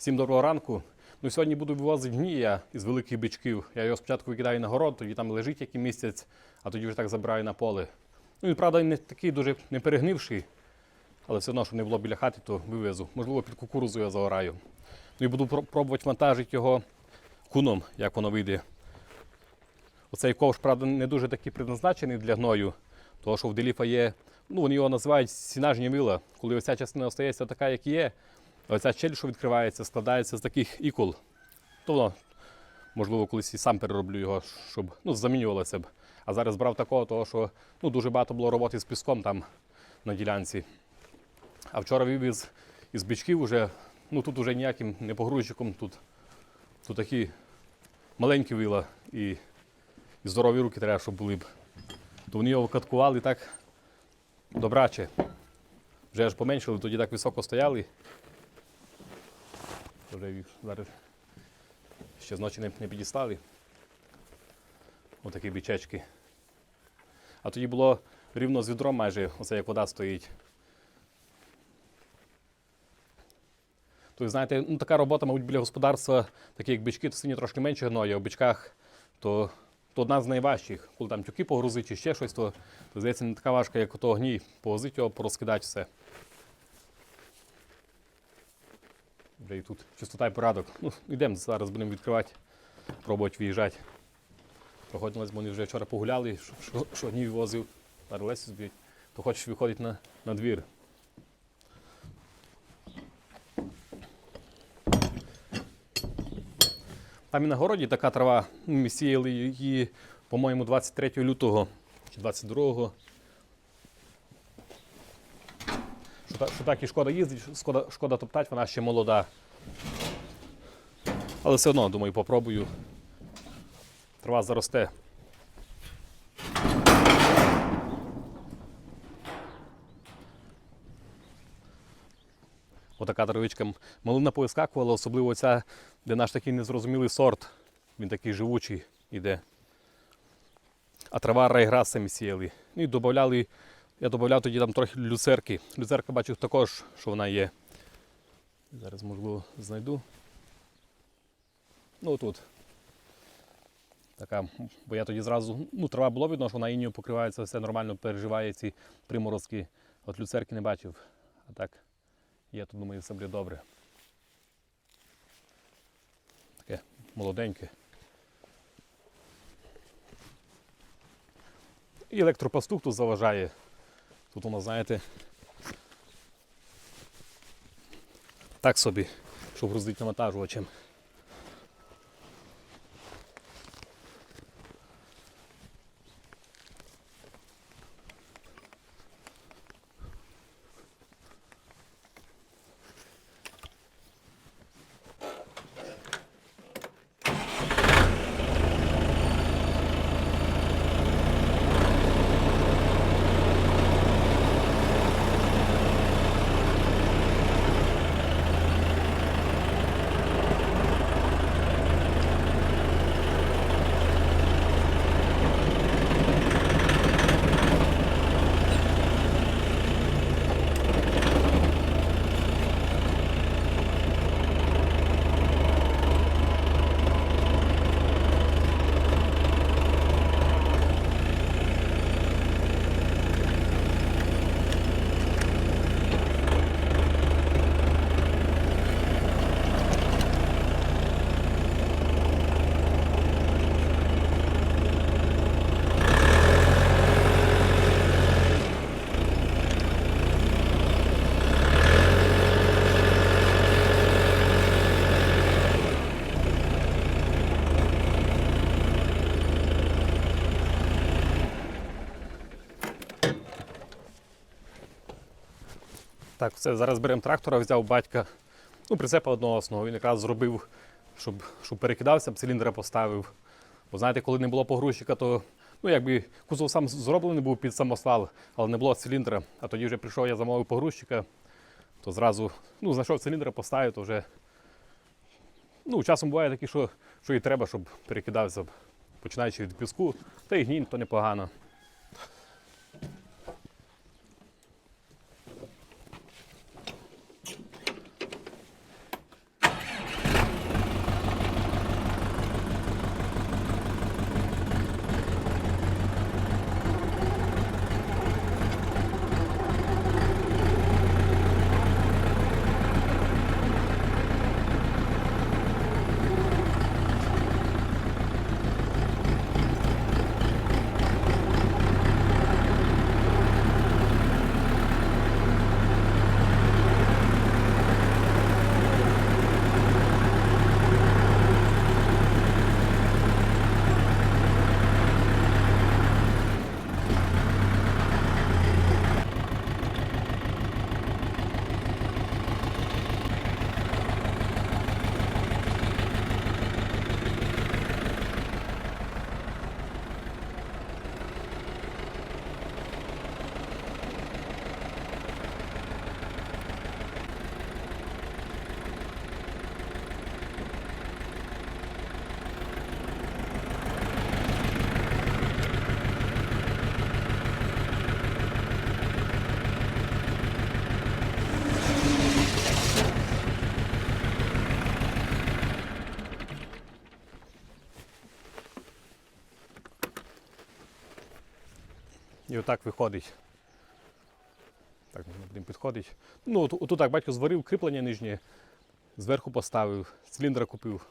Всім доброго ранку. Ну, сьогодні буду вивозити гнія із великих бичків. Я його спочатку викидаю на город, тоді там лежить який місяць, а тоді вже так забираю на поле. Ну, він, правда, не такий дуже не перегнивший, але все одно, щоб не було біля хати, то вивезу. Можливо, під кукурузу я загораю. Ну і буду про- пробувати вантажити його куном, як воно вийде. Оцей ковш, правда, не дуже такий предназначений для гною, тому що в деліфа є, ну вони його називають сінажні вила. Коли оця частина остається така, як є, оця щель, що відкривається, складається з таких ікол. То воно, можливо, колись і сам перероблю його, щоб ну, замінювалося б. А зараз брав такого, того, що ну, дуже багато було роботи з піском там на ділянці. А вчора вивіз із бичків уже, ну тут уже ніяким не погрузчиком, тут, тут такі маленькі вила і, і здорові руки треба, щоб були б. То вони його каткували так добраче. Вже аж поменшили, тоді так високо стояли. Вже зараз ще з ночі не, не підістали. Отакі бічечки. А тоді було рівно з відром майже, оце як вода стоїть. То, знаєте, ну, така робота, мабуть, біля господарства, такі як бички, то свині трошки менше гною, а в бичках то, то одна з найважчих. Коли там тюки погрузити чи ще щось, то, то здається, не така важка, як ото гній, повозити його, порозкидати все. Вже і тут чистота і порядок. Ну, йдемо, зараз будемо відкривати, пробувати виїжджати. Проходилось, бо вони вже вчора погуляли, що, що, що гній возив, зараз Лесю то хочеш виходити на, на двір. Там і на городі така трава, ми сіяли її, по-моєму, 23 лютого чи 22. Що, так і шкода їздить, шкода, шкода топтати, вона ще молода. Але все одно, думаю, попробую. Трава заросте. Отака травичка. Малина повискакувала, особливо ця, де наш такий незрозумілий сорт. Він такий живучий іде. А трава райграс самі сіяли. Ну і додавали, я додавав тоді там трохи люцерки. Люцерка бачу також, що вона є. Зараз, можливо, знайду. Ну тут. Така, бо я тоді зразу, ну, трава було видно, що вона інію покривається, все нормально переживає ці приморозки. От люцерки не бачив. А так, я тут думаю, все буде добре. Таке молоденьке. І електропастух тут заважає. Тут у нас, знаєте, так собі, щоб грузити навантажувачем. Так, все, зараз беремо трактора, взяв батька, ну, прицепа одноосного. Він якраз зробив, щоб, щоб перекидався, циліндра поставив. Бо знаєте, коли не було погрузчика, то ну, якби кузов сам зроблений був під самосвал, але не було циліндра. А тоді вже прийшов, я замовив погрузчика, то зразу ну, знайшов циліндра, поставив, то вже. Ну, часом буває таке, що, що і треба, щоб перекидався, починаючи від піску, та й гнінь, то непогано. Отак виходить. Так, ми будемо підходити. Ну, от, отут так батько зварив кріплення нижнє, зверху поставив, циліндра купив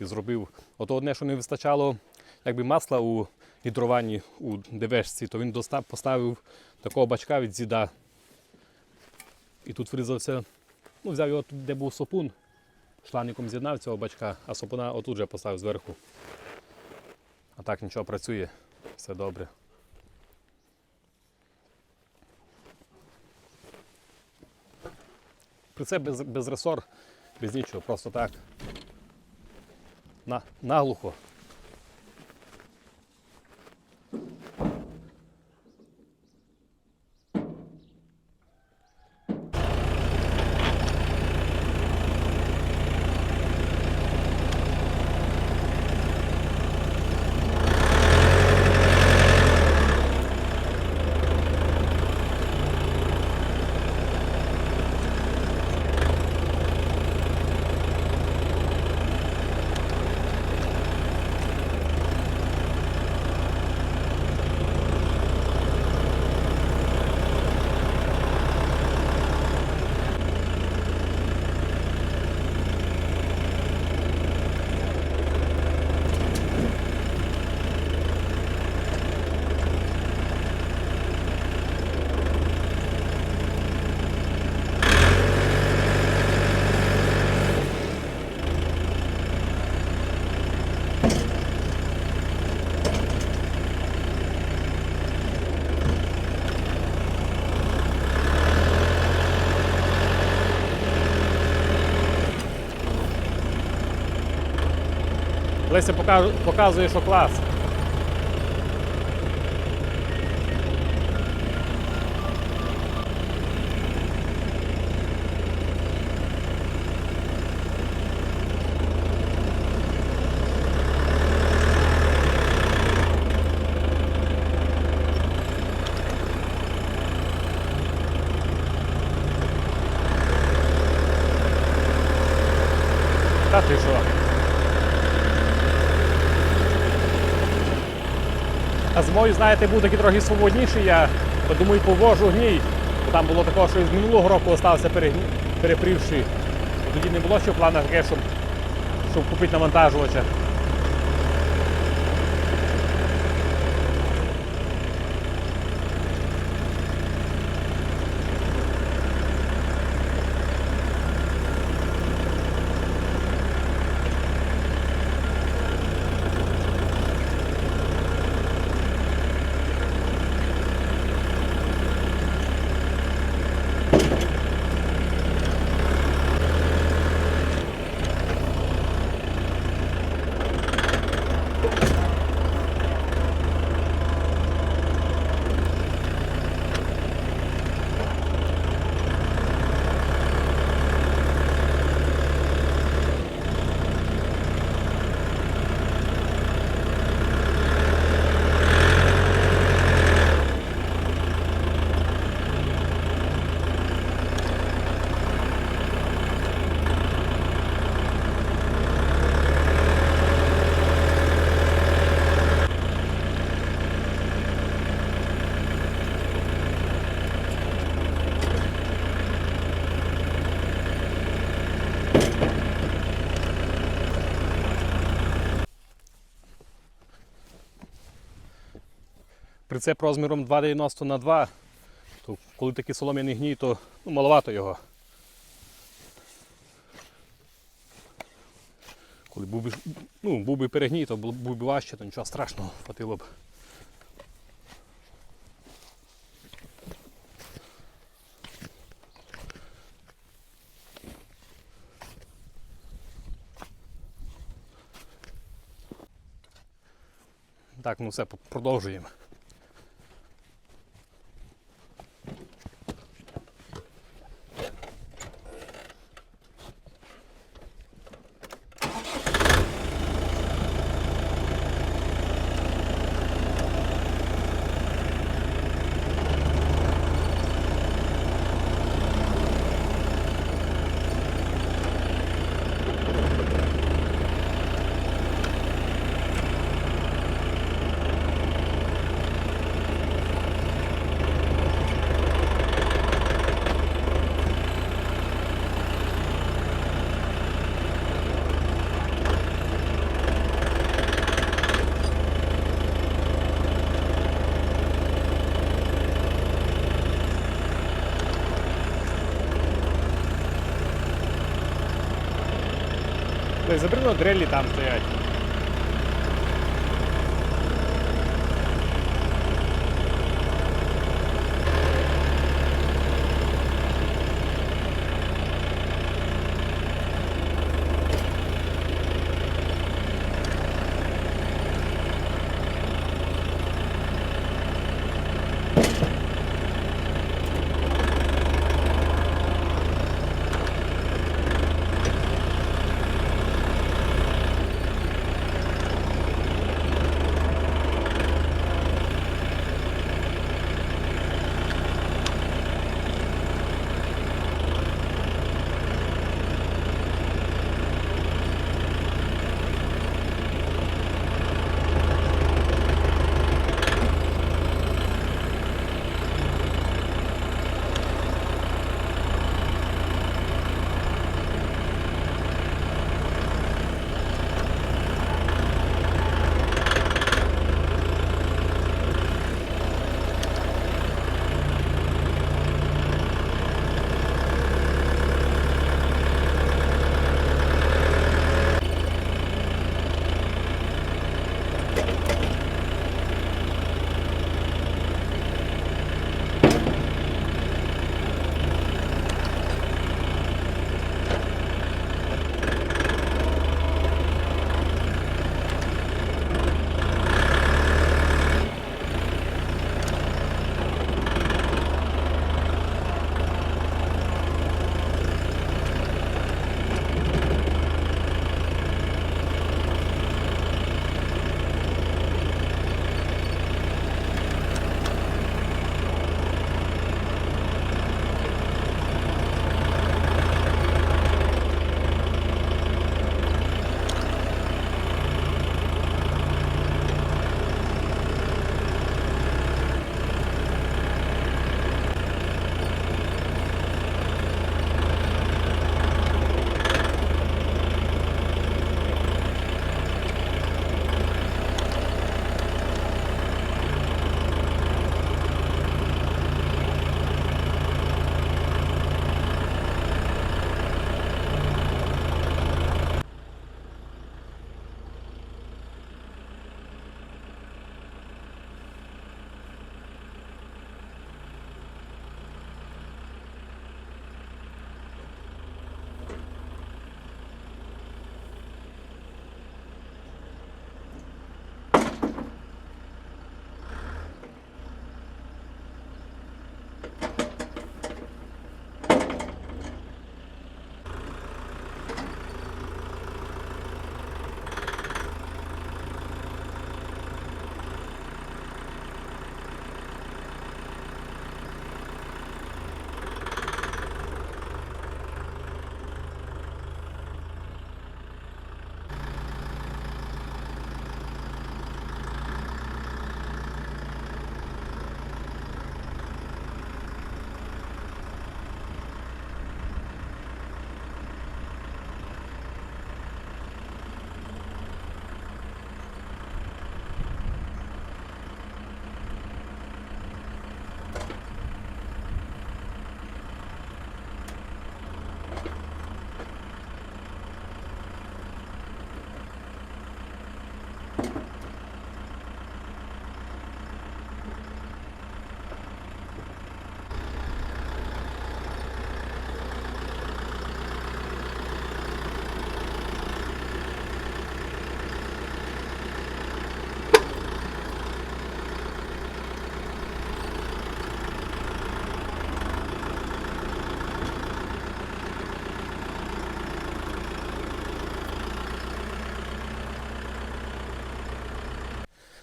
і зробив. Ото одне, що не вистачало якби масла у гідрованні у ДВшці, то він доста- поставив такого бачка від зіда. І тут врізався, ну, взяв його де був сопун, шланником з'єднав цього бачка, а сопуна отут же поставив зверху. А так нічого працює, все добре. Прицеп без, без ресор, без нічого, просто так. На, наглухо. Леся показує, що клас. Та ти що? Зимою, знаєте, був такий трохи свободніший, я думаю, повожу гній. Бо там було такого, що з минулого року залишився перепрівши. Тоді не було ще в планах таке, щоб, щоб купити навантажувача. Прицеп розміром 2,90 на 2 то коли такий солом'яний гній, то ну, маловато його. Коли був би, ну, був би перегній, то був би важче, то нічого страшного, хватило б. Так, ну все, продовжуємо. Забрано дрелі там стоять.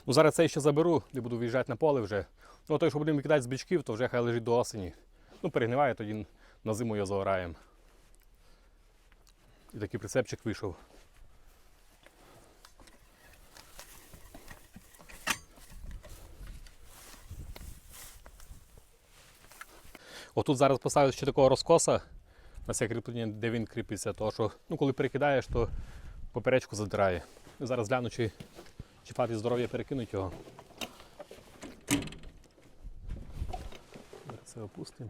Ну зараз цей ще заберу, де буду виїжджати на поле вже. Ну той, що будемо кидати з бичків, то вже хай лежить до осені. Ну, перегниває, тоді на зиму його загораємо. І такий прицепчик вийшов. Отут зараз поставив ще такого розкоса на це кріплення, де він кріпиться, тому що ну, коли перекидаєш, то поперечку задирає. Зараз гляну, чи, чи фати здоров'я перекинуть його. Це опустимо.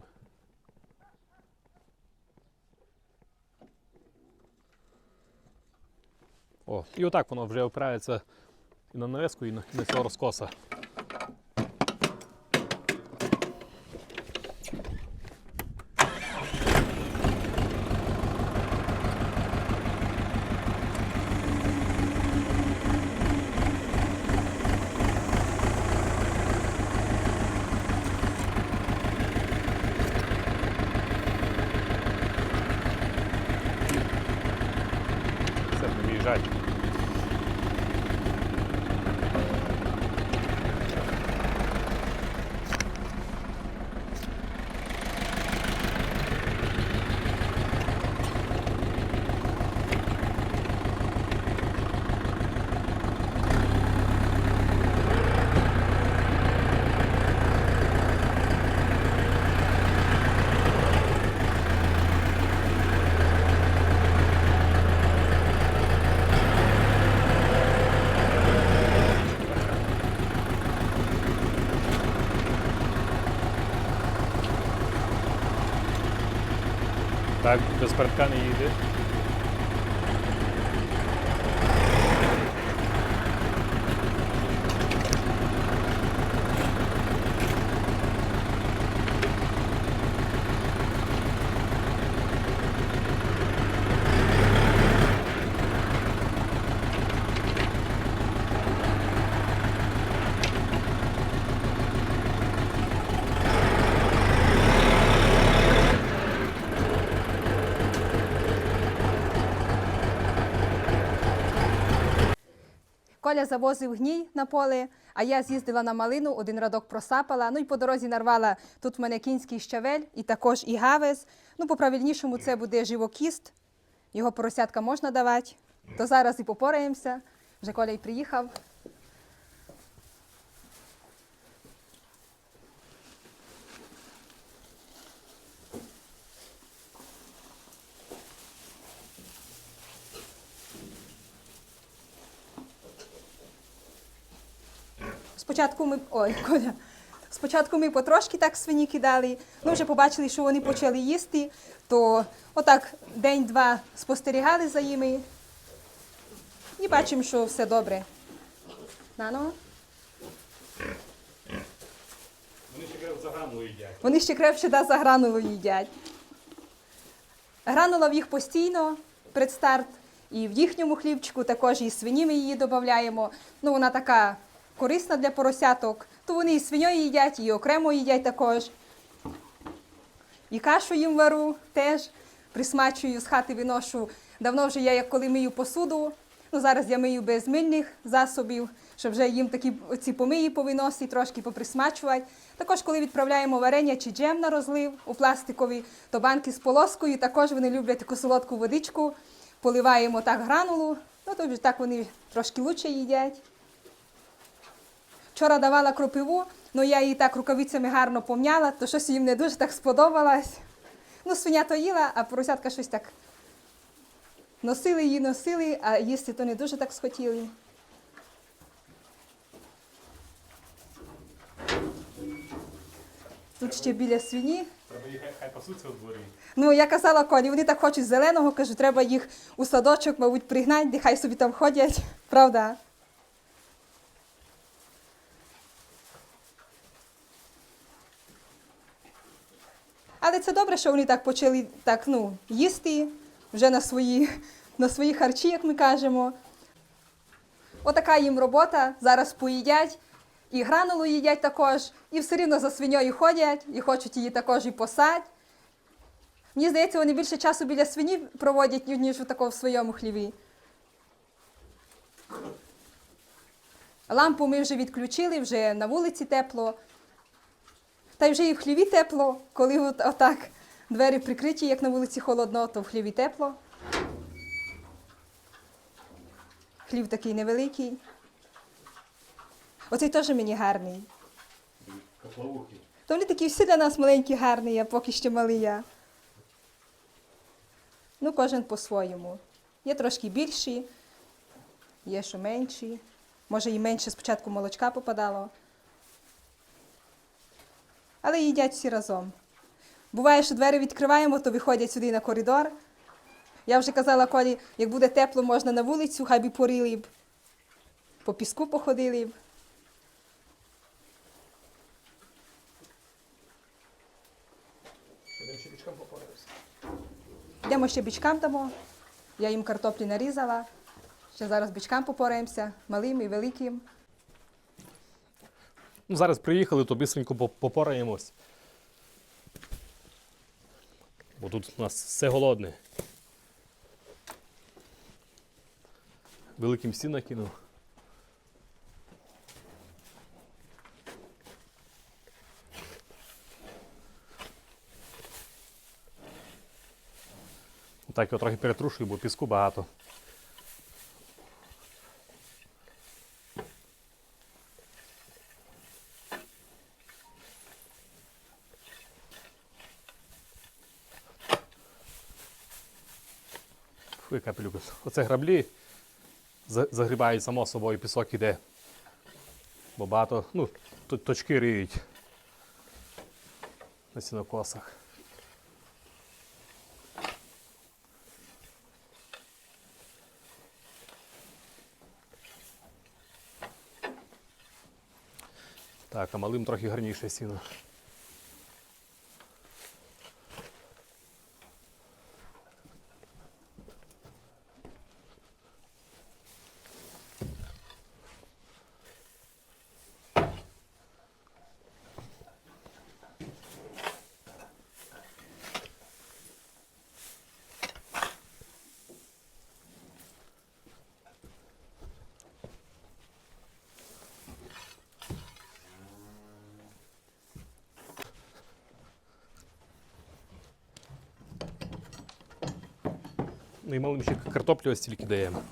О, і отак воно вже опирається і на навеску, і на, і на цього розкоса. Все, не виїжджай. Так, без передка не Коля завозив гній на поле, а я з'їздила на малину, один радок просапала. Ну і по дорозі нарвала тут в мене кінський щавель і також і гавес. Ну, по правильнішому це буде живокіст. Його поросятка можна давати. То зараз і попораємося. Вже Коля й приїхав. Спочатку ми. Ой, Коля. Спочатку ми потрошки так свині кидали, ну вже побачили, що вони почали їсти, то отак день-два спостерігали за ними і бачимо, що все добре. Нано? Вони ще за граму їдять. Вони ще крепше да, за гранулу їдять. Гранула в їх постійно предстарт, і в їхньому хлібчику також і свині ми її додаємо. Ну, вона така корисна для поросяток. То вони і свиньою їдять, і окремо їдять також. І кашу їм вару теж присмачую, з хати виношу. Давно вже я, як коли мию посуду, ну зараз я мию без мильних засобів, щоб вже їм такі ці помиї повиносити, трошки поприсмачувати. Також, коли відправляємо варення чи джем на розлив у пластикові, то банки з полоскою, також вони люблять таку солодку водичку, поливаємо так гранулу, ну то вже так вони трошки лучше їдять. Вчора давала кропиву, але я її так рукавицями гарно помняла, то щось їм не дуже так сподобалось. Ну, свиня то їла, а поросятка щось так носили її, носили, а їсти то не дуже так схотіли. Тут ще біля свині. Треба їх хай пасуться у дворі. Ну, я казала Колі, вони так хочуть зеленого, кажу, треба їх у садочок, мабуть, пригнати, нехай собі там ходять. Правда? Але це добре, що вони так почали так, ну, їсти вже на свої, на свої харчі, як ми кажемо. Отака їм робота, зараз поїдять, і гранулу їдять також, і все рівно за свиньою ходять, і хочуть її також і посадь. Мені здається, вони більше часу біля свині проводять, ніж у в своєму хліві. Лампу ми вже відключили, вже на вулиці тепло. Та й вже і в хліві тепло, коли от, отак двері прикриті, як на вулиці холодно, то в хліві тепло. Хлів такий невеликий. Оцей теж мені гарний. Котловухи. То вони такі всі для нас маленькі, гарні, а поки ще малий я. Ну, кожен по-своєму. Є трошки більші, є що менші. Може, і менше спочатку молочка попадало. Але їдять всі разом. Буває, що двері відкриваємо, то виходять сюди на коридор. Я вже казала Колі, як буде тепло, можна на вулицю, хай би порили б, по піску походили б. Йдемо ще бічкам дамо. Я їм картоплі нарізала. Ще зараз бічкам попораємося, малим і великим. Ну, зараз приїхали, то бистренько попораємось. Бо тут у нас все голодне. Великим сін накинув. Так, його трохи перетрушую, бо піску багато. Фу, капелюк. Оце граблі загрібають само собою, пісок іде. Бо багато, ну, точки риють на сінокосах. Так, а малим трохи гарніше сіно. Ну і малим ще картоплю ось тільки даємо.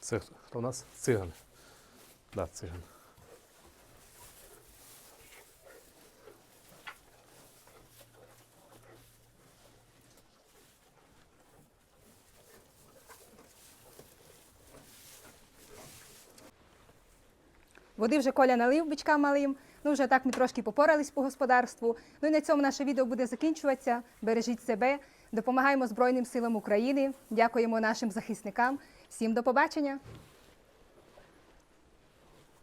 Це хто у нас? Циган. Да, циган. Води вже Коля налив бичкам малим. Ну, вже так ми трошки попорались по господарству. Ну і на цьому наше відео буде закінчуватися. Бережіть себе, допомагаємо Збройним силам України. Дякуємо нашим захисникам. Всім до побачення!